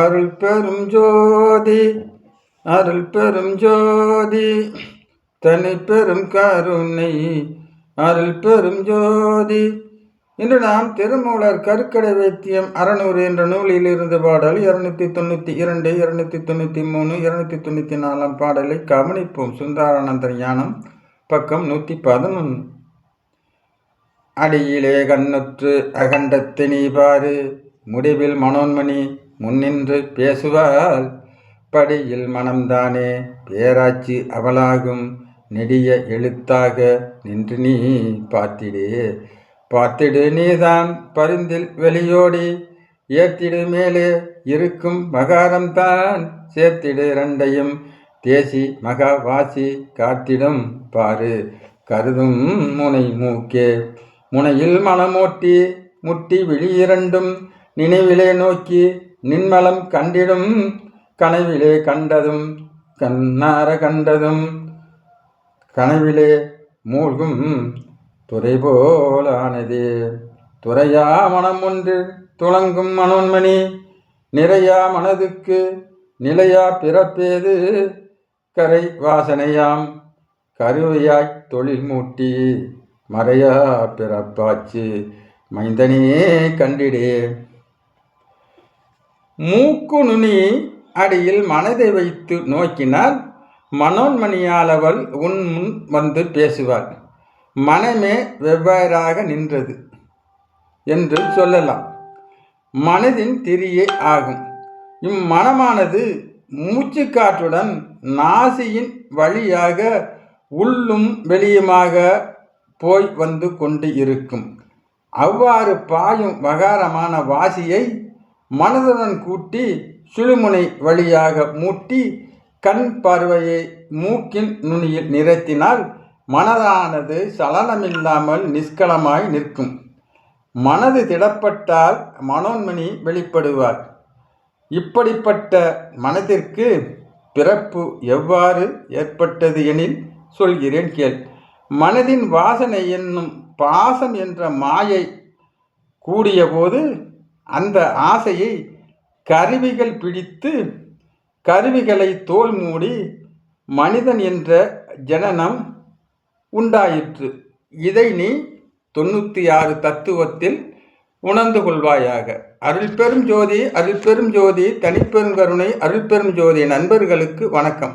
அருள் பெரும் ஜோதி அருள் பெரும் ஜோதி தனி பெரும் கருணை அருள் பெரும் ஜோதி. இன்று நாம் திருமூலர் கருக்கடை வைத்தியம் அறநூறு என்ற நூலில் இருந்து பாடல் இருநூத்தி தொண்ணூற்றி இரண்டு இருநூத்தி தொண்ணூற்றி மூணு இருநூத்தி தொண்ணூற்றி நாலாம் பாடலை கவனிப்போம். சுந்தாரானந்தர் ஞானம் பக்கம் நூற்றி பதினொன்று. அடியிலே கண்ணுற்று அகண்டத்தினி பாரு முடிவில் மனோன்மணி முன்னின்று பேசுவாள். படியில் மனம்தானே பேராச்சு அவளாகும். நெடிய எழுத்தாக நின்று நீ பார்த்திடு. பார்த்திடு நீதான் பரிந்தில் வெளியோடி. ஏத்திடு மேலே இருக்கும் மகாரம்தான். சேர்த்திடு ரெண்டையும் தேசி மகாவாசி காத்திடும் பாரு கருதும் முனை மூக்கே. முனையில் மனமோட்டி முட்டி விழியிரண்டும் நினைவிலே நோக்கி நின்மலம் கண்டிடும் கனவிலே கண்டதும் கண்ணார கண்டதும் கனவிலே மூழ்கும் துறை போலானதே துறையா மனம் ஒன்று துளங்கும் மனோன்மணி நிறையா மனதுக்கு நிலையா பிறப்பேது கரை வாசனையாம் கருவையாய் தொழில் மூட்டி மறையா பிறப்பாச்சு. மைந்தனே கண்டிடே. மூக்கு நுனி அடியில் மனதை வைத்து நோக்கினால் மனோன்மணியாளவள் உன் முன் வந்து பேசுவாள். மனமே வெவ்வேறாக நின்றது என்று சொல்லலாம். மனதின் திரியே ஆகும். இம்மனமானது மூச்சுக்காற்றுடன் நாசியின் வழியாக உள்ளும் வெளியுமாக போய் வந்து கொண்டு இருக்கும். அவ்வாறு பாயும் வகாரமான வாசியை மனதுடன் கூட்டி சுழுமுனை வழியாக மூட்டி கண் பார்வையை மூக்கின் நுனியில் நிறுத்தினால் மனதானது சலனமில்லாமல் நிஷ்கலமாய் நிற்கும். மனது திடப்பட்டால் மனோன்மணி வெளிப்படுவார். இப்படிப்பட்ட மனதிற்கு பிறப்பு எவ்வாறு ஏற்பட்டது எனில் சொல்கிறேன் கேள். மனதின் வாசனை என்னும் பாசம் என்ற மாயை கூடியபோது அந்த ஆசையை கருவிகள் பிடித்து கருவிகளை தோல் மூடி மனிதன் என்ற ஜனனம் உண்டாயிற்று. இதை நீ தொண்ணூற்றி ஆறு தத்துவத்தில் உணர்ந்து கொள்வாயாக. அருள் பெரும் ஜோதி அருள் பெரும் ஜோதி தனிப்பெரும் கருணை அருள் பெரும் ஜோதி நண்பர்களுக்கு வணக்கம்.